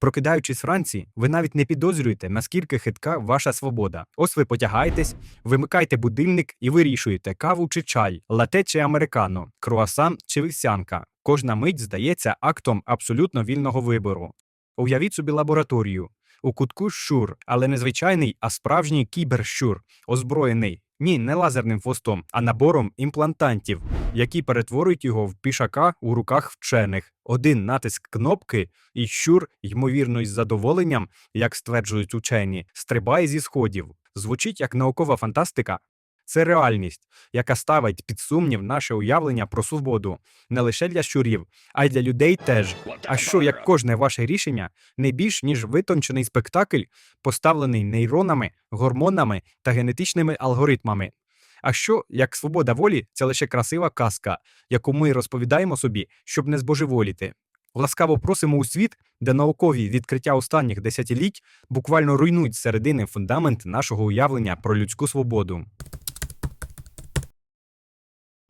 Прокидаючись вранці, ви навіть не підозрюєте, наскільки хитка ваша свобода. Ось ви потягаєтесь, вимикаєте будильник і вирішуєте каву чи чай, лате чи американо, круасан чи вівсянка. Кожна мить здається актом абсолютно вільного вибору. Уявіть собі лабораторію. У кутку щур, але не звичайний, а справжній кіберщур, озброєний. Ні, не лазерним хвостом, а набором імплантантів, які перетворюють його в пішака у руках вчених. Один натиск кнопки, і щур, ймовірно, із задоволенням, як стверджують учені, стрибає зі сходів. Звучить як наукова фантастика. Це реальність, яка ставить під сумнів наше уявлення про свободу не лише для щурів, а й для людей теж. А що як кожне ваше рішення не більш ніж витончений спектакль, поставлений нейронами, гормонами та генетичними алгоритмами? А що як свобода волі це лише красива казка, яку ми розповідаємо собі, щоб не збожеволіти? Ласкаво просимо у світ, де наукові відкриття останніх десятиліть буквально руйнують середини фундамент нашого уявлення про людську свободу.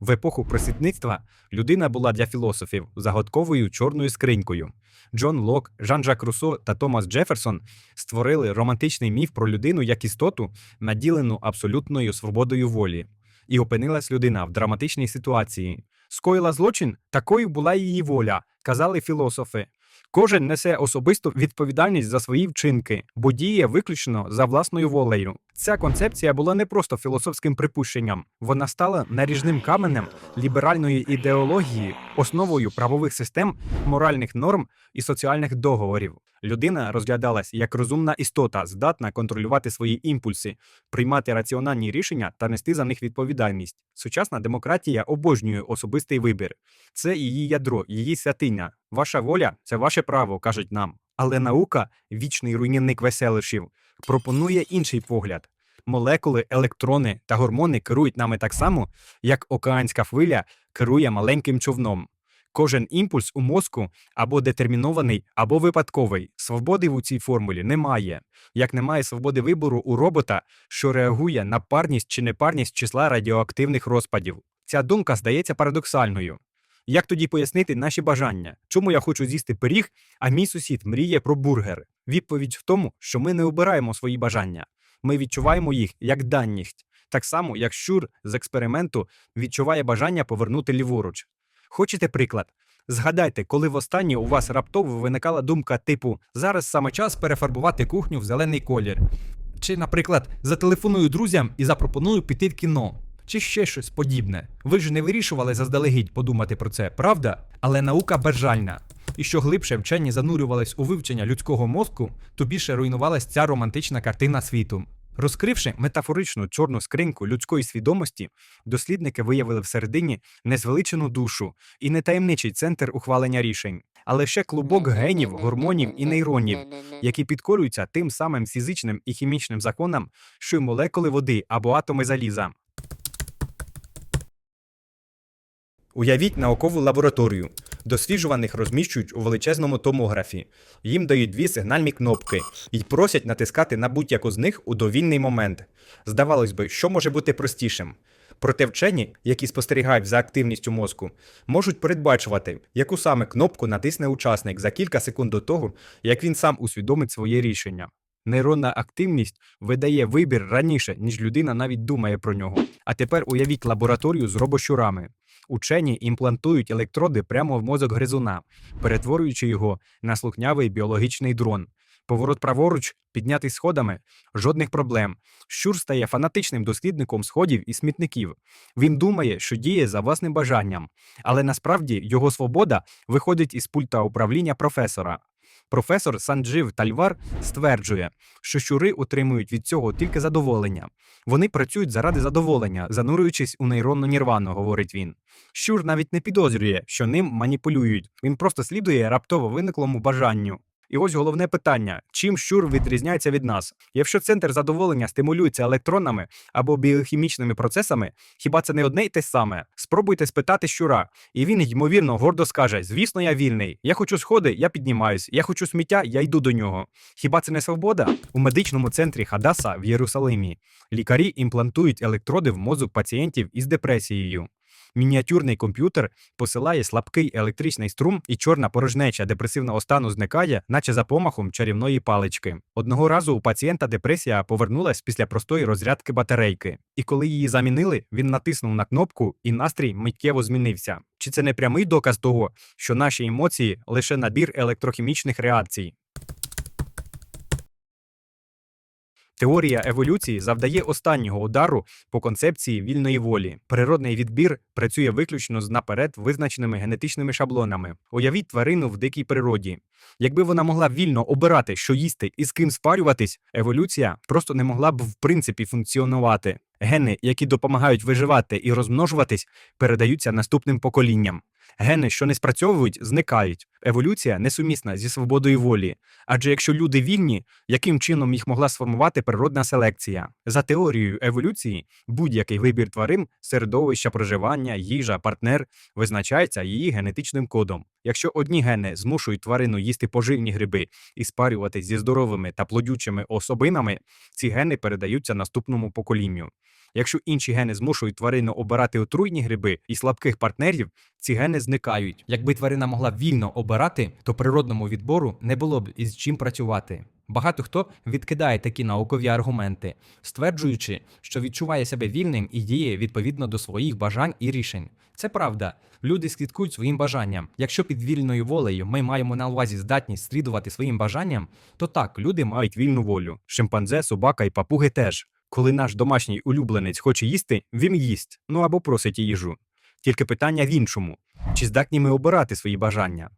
В епоху просвітництва людина була для філософів загадковою чорною скринькою. Джон Лок, Жан-Жак Руссо та Томас Джеферсон створили романтичний міф про людину як істоту, наділену абсолютною свободою волі. І опинилась людина в драматичній ситуації. Скоїла злочин, такою була її воля, казали філософи. Кожен несе особисту відповідальність за свої вчинки, бо діє виключно за власною волею. Ця концепція була не просто філософським припущенням, вона стала наріжним каменем ліберальної ідеології, основою правових систем, моральних норм і соціальних договорів. Людина розглядалась як розумна істота, здатна контролювати свої імпульси, приймати раціональні рішення та нести за них відповідальність. Сучасна демократія обожнює особистий вибір. Це її ядро, її святиня. Ваша воля це ваше право, кажуть нам. Але наука, вічний руйнівник веселищів, пропонує інший погляд. Молекули, електрони та гормони керують нами так само, як океанська хвиля керує маленьким човном. Кожен імпульс у мозку або детермінований, або випадковий. Свободи у цій формулі немає. Як немає свободи вибору у робота, що реагує на парність чи непарність числа радіоактивних розпадів. Ця думка здається парадоксальною. Як тоді пояснити наші бажання? Чому я хочу з'їсти пиріг, а мій сусід мріє про бургер? Відповідь в тому, що ми не обираємо свої бажання. Ми відчуваємо їх як данність, так само, як щур з експерименту відчуває бажання повернути ліворуч. Хочете приклад? Згадайте, коли востаннє у вас раптово виникала думка типу зараз саме час перефарбувати кухню в зелений колір. Чи, наприклад, зателефоную друзям і запропоную піти в кіно. Чи ще щось подібне. Ви ж не вирішували заздалегідь подумати про це, правда? Але наука безжальна. І що глибше вчені занурювались у вивчення людського мозку, то більше руйнувалась ця романтична картина світу. Розкривши метафоричну чорну скриньку людської свідомості, дослідники виявили всередині незвеличену душу і не таємничий центр ухвалення рішень, а лише клубок генів, гормонів і нейронів, які підкорюються тим самим фізичним і хімічним законам, що й молекули води або атоми заліза. Уявіть наукову лабораторію. Досліджуваних розміщують у величезному томографі. Їм дають дві сигнальні кнопки і просять натискати на будь-яку з них у довільний момент. Здавалось би, що може бути простішим. Проте вчені, які спостерігають за активністю мозку, можуть передбачувати, яку саме кнопку натисне учасник за кілька секунд до того, як він сам усвідомить своє рішення. Нейронна активність видає вибір раніше, ніж людина навіть думає про нього. А тепер уявіть лабораторію з робощурами. Учені імплантують електроди прямо в мозок гризуна, перетворюючи його на слухнявий біологічний дрон. Поворот праворуч, піднятий сходами, жодних проблем. Щур стає фанатичним дослідником сходів і смітників. Він думає, що діє за власним бажанням, але насправді його свобода виходить із пульта управління професора. Професор Санджив Тальвар стверджує, що щури отримують від цього тільки задоволення. Вони працюють заради задоволення, занурюючись у нейронну нірвану, говорить він. Щур навіть не підозрює, що ним маніпулюють. Він просто слідує раптово виниклому бажанню. І ось головне питання: чим щур відрізняється від нас? Якщо центр задоволення стимулюється електронами або біохімічними процесами, хіба це не одне й те саме? Спробуйте спитати щура, і він ймовірно гордо скаже: Звісно, я вільний. Я хочу сходи, я піднімаюсь. Я хочу сміття, я йду до нього. Хіба це не свобода? У медичному центрі Хадаса в Єрусалимі лікарі імплантують електроди в мозок пацієнтів із депресією. Мініатюрний комп'ютер посилає слабкий електричний струм, і чорна порожнеча депресивного стану зникає, наче за помахом чарівної палички. Одного разу у пацієнта депресія повернулась після простої розрядки батарейки, і коли її замінили, він натиснув на кнопку, і настрій миттєво змінився. Чи це не прямий доказ того, що наші емоції лише набір електрохімічних реакцій? Теорія еволюції завдає останнього удару по концепції вільної волі. Природний відбір працює виключно з наперед визначеними генетичними шаблонами. Уявіть тварину в дикій природі. Якби вона могла вільно обирати, що їсти і з ким спарюватись, еволюція просто не могла б в принципі функціонувати. Гени, які допомагають виживати і розмножуватись, передаються наступним поколінням. Гени, що не спрацьовують, зникають. Еволюція несумісна зі свободою волі. Адже якщо люди вільні, яким чином їх могла сформувати природна селекція? За теорією еволюції, будь-який вибір тварин, середовища проживання, їжа, партнер визначається її генетичним кодом. Якщо одні гени змушують тварину їсти поживні гриби і спарюватись зі здоровими та плодючими особинами, ці гени передаються наступному поколінню. Якщо інші гени змушують тварину обирати отруйні гриби і слабких партнерів, ці гени зникають. Якби тварина могла вільно обирати, то природному відбору не було б із чим працювати. Багато хто відкидає такі наукові аргументи, стверджуючи, що відчуває себе вільним і діє відповідно до своїх бажань і рішень. Це правда. Люди слідкують своїм бажанням. Якщо під вільною волею ми маємо на увазі здатність слідувати своїм бажанням, то так, люди мають вільну волю. Шимпанзе, собака і папуги теж. Коли наш домашній улюбленець хоче їсти, він їсть, ну або просить їжу. Тільки питання в іншому: чи здатні ми обирати свої бажання?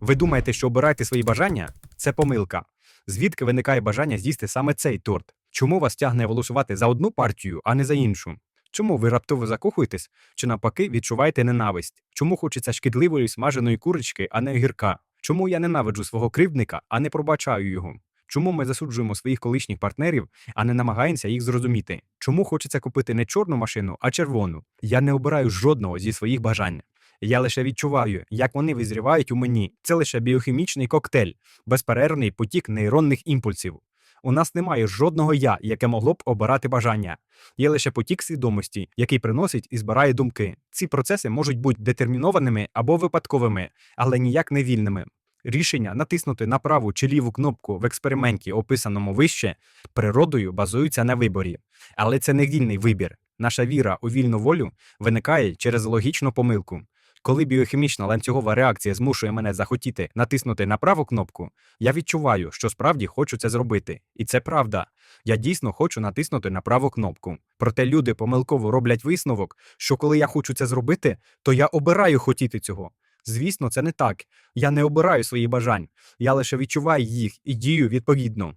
Ви думаєте, що обирати свої бажання це помилка. Звідки виникає бажання з'їсти саме цей торт? Чому вас тягне голосувати за одну партію, а не за іншу? Чому ви раптово закохуєтесь чи навпаки відчуваєте ненависть? Чому хочеться шкідливої смаженої курочки, а не огірка? Чому я ненавиджу свого кривдника, а не пробачаю його? Чому ми засуджуємо своїх колишніх партнерів, а не намагаємося їх зрозуміти? Чому хочеться купити не чорну машину, а червону? Я не обираю жодного зі своїх бажань. Я лише відчуваю, як вони визрівають у мені. Це лише біохімічний коктейль, безперервний потік нейронних імпульсів. У нас немає жодного я, яке могло б обирати бажання. Є лише потік свідомості, який приносить і збирає думки. Ці процеси можуть бути детермінованими або випадковими, але ніяк не вільними. Рішення натиснути на праву чи ліву кнопку в експерименті, описаному вище, природою базуються на виборі. Але це не вільний вибір. Наша віра у вільну волю виникає через логічну помилку. Коли біохімічна ланцюгова реакція змушує мене захотіти натиснути на праву кнопку, я відчуваю, що справді хочу це зробити. І це правда. Я дійсно хочу натиснути на праву кнопку. Проте люди помилково роблять висновок, що коли я хочу це зробити, то я обираю хотіти цього. Звісно, це не так. Я не обираю свої бажань, я лише відчуваю їх і дію відповідно.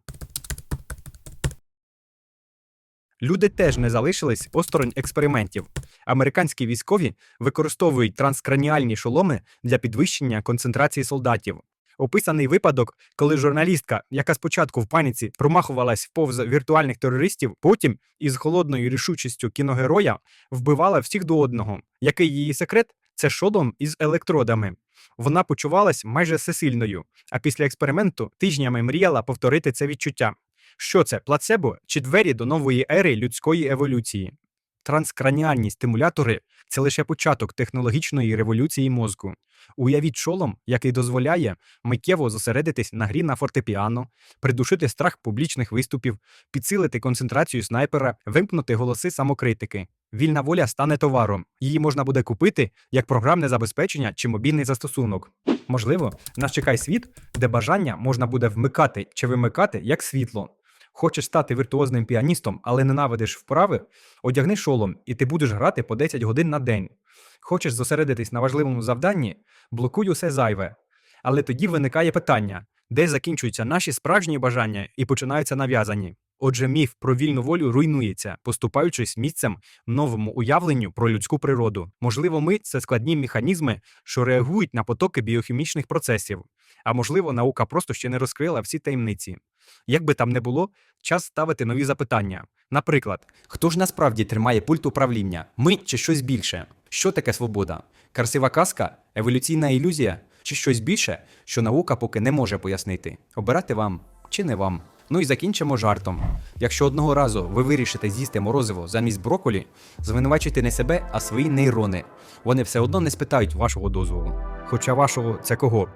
Люди теж не залишились осторонь експериментів. Американські військові використовують транскраніальні шоломи для підвищення концентрації солдатів. Описаний випадок, коли журналістка, яка спочатку в паніці промахувалась повз віртуальних терористів, потім із холодною рішучістю кіногероя вбивала всіх до одного. Який її секрет? Це шолом із електродами. Вона почувалась майже всесильною, а після експерименту тижнями мріяла повторити це відчуття. Що це плацебо чи двері до нової ери людської еволюції? Транскраніальні стимулятори це лише початок технологічної революції мозку. Уявіть шолом, який дозволяє миттєво зосередитись на грі на фортепіано, придушити страх публічних виступів, підсилити концентрацію снайпера, вимкнути голоси самокритики. Вільна воля стане товаром. Її можна буде купити як програмне забезпечення чи мобільний застосунок. Можливо, нас чекає світ, де бажання можна буде вмикати чи вимикати як світло. Хочеш стати віртуозним піаністом, але ненавидиш вправи, одягни шолом, і ти будеш грати по 10 годин на день. Хочеш зосередитись на важливому завданні, блокуй усе зайве. Але тоді виникає питання, де закінчуються наші справжні бажання і починаються нав'язані. Отже, міф про вільну волю руйнується, поступаючись місцем новому уявленню про людську природу. Можливо, ми це складні механізми, що реагують на потоки біохімічних процесів. А можливо, наука просто ще не розкрила всі таємниці. Як би там не було, час ставити нові запитання. Наприклад, хто ж насправді тримає пульт управління? Ми чи щось більше? Що таке свобода? Красива казка, еволюційна ілюзія чи щось більше, що наука поки не може пояснити? Обирати вам чи не вам? Ну і закінчимо жартом. Якщо одного разу ви вирішите з'їсти морозиво замість броколі, звинувачуйте не себе, а свої нейрони. Вони все одно не спитають вашого дозволу. Хоча вашого це кого?